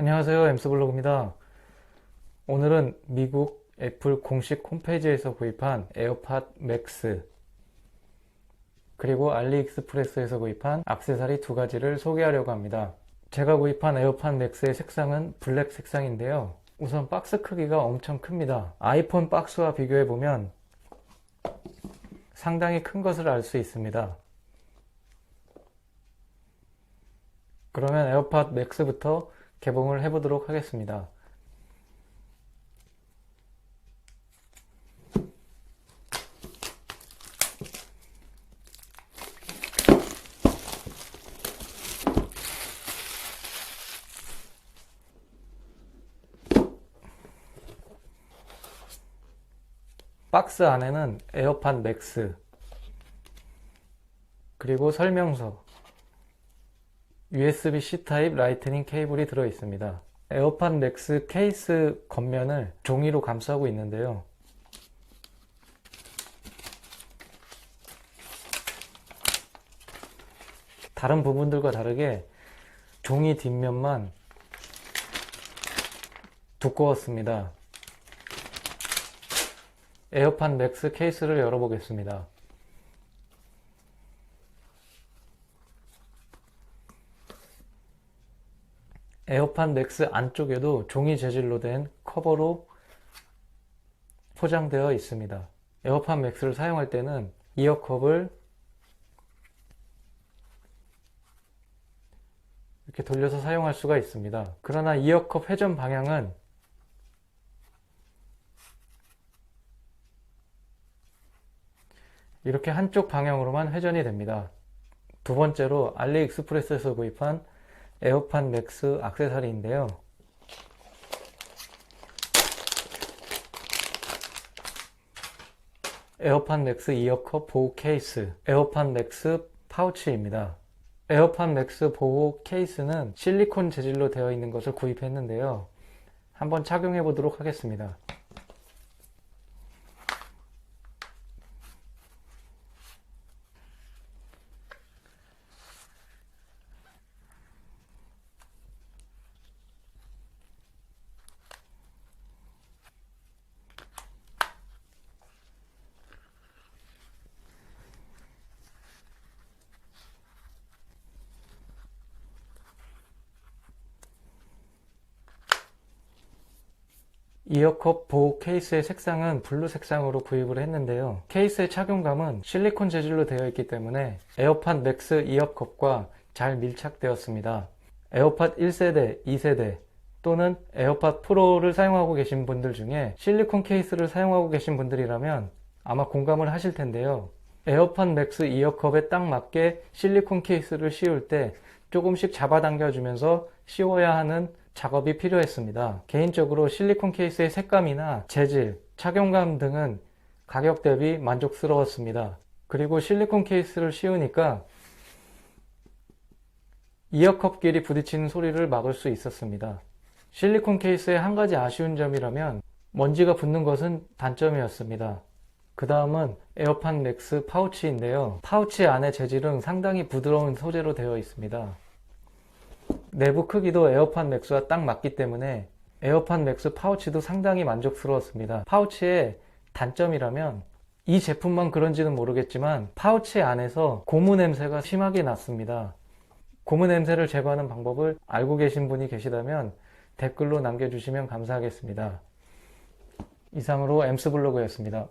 안녕하세요. 엠스블로그입니다. 오늘은 미국 애플 공식 홈페이지에서 구입한 에어팟 맥스 그리고 알리익스프레스에서 구입한 악세사리 두 가지를 소개하려고 합니다. 제가 구입한 에어팟 맥스의 색상은 블랙 색상인데요. 우선 박스 크기가 엄청 큽니다. 아이폰 박스와 비교해보면 상당히 큰 것을 알 수 있습니다. 그러면 에어팟 맥스부터 개봉을 해보도록 하겠습니다. 박스 안에는 에어팟 맥스 그리고 설명서 USB-C 타입 라이트닝 케이블이 들어 있습니다. 에어팟 맥스 케이스 겉면을 종이로 감싸고 있는데요. 다른 부분들과 다르게 종이 뒷면만 두꺼웠습니다. 에어팟 맥스 케이스를 열어보겠습니다. 에어팟 맥스 안쪽에도 종이 재질로 된 커버로 포장되어 있습니다. 에어팟 맥스를 사용할 때는 이어컵을 이렇게 돌려서 사용할 수가 있습니다. 그러나 이어컵 회전 방향은 이렇게 한쪽 방향으로만 회전이 됩니다. 두 번째로 알리익스프레스에서 구입한 에어팟 맥스 악세사리인데요. 에어팟 맥스 이어컵 보호 케이스, 에어팟 맥스 파우치입니다. 에어팟 맥스 보호 케이스는 실리콘 재질로 되어 있는 것을 구입했는데요. 한번 착용해 보도록 하겠습니다. 이어컵 보호 케이스의 색상은 블루 색상으로 구입을 했는데요. 케이스의 착용감은 실리콘 재질로 되어 있기 때문에 에어팟 맥스 이어컵과 잘 밀착되었습니다. 에어팟 1세대, 2세대 또는 에어팟 프로를 사용하고 계신 분들 중에 실리콘 케이스를 사용하고 계신 분들이라면 아마 공감을 하실 텐데요. 에어팟 맥스 이어컵에 딱 맞게 실리콘 케이스를 씌울 때 조금씩 잡아당겨 주면서 씌워야 하는 작업이 필요했습니다. 개인적으로 실리콘 케이스의 색감이나 재질, 착용감 등은 가격 대비 만족스러웠습니다. 그리고 실리콘 케이스를 씌우니까 이어컵끼리 부딪히는 소리를 막을 수 있었습니다. 실리콘 케이스의 한 가지 아쉬운 점이라면 먼지가 붙는 것은 단점이었습니다. 그 다음은 에어팟 맥스 파우치인데요. 파우치 안의 재질은 상당히 부드러운 소재로 되어 있습니다. 내부 크기도 에어팟 맥스와 딱 맞기 때문에 에어팟 맥스 파우치도 상당히 만족스러웠습니다. 파우치의 단점이라면 이 제품만 그런지는 모르겠지만 파우치 안에서 고무 냄새가 심하게 났습니다. 고무 냄새를 제거하는 방법을 알고 계신 분이 계시다면 댓글로 남겨주시면 감사하겠습니다. 이상으로 엠스블로그였습니다.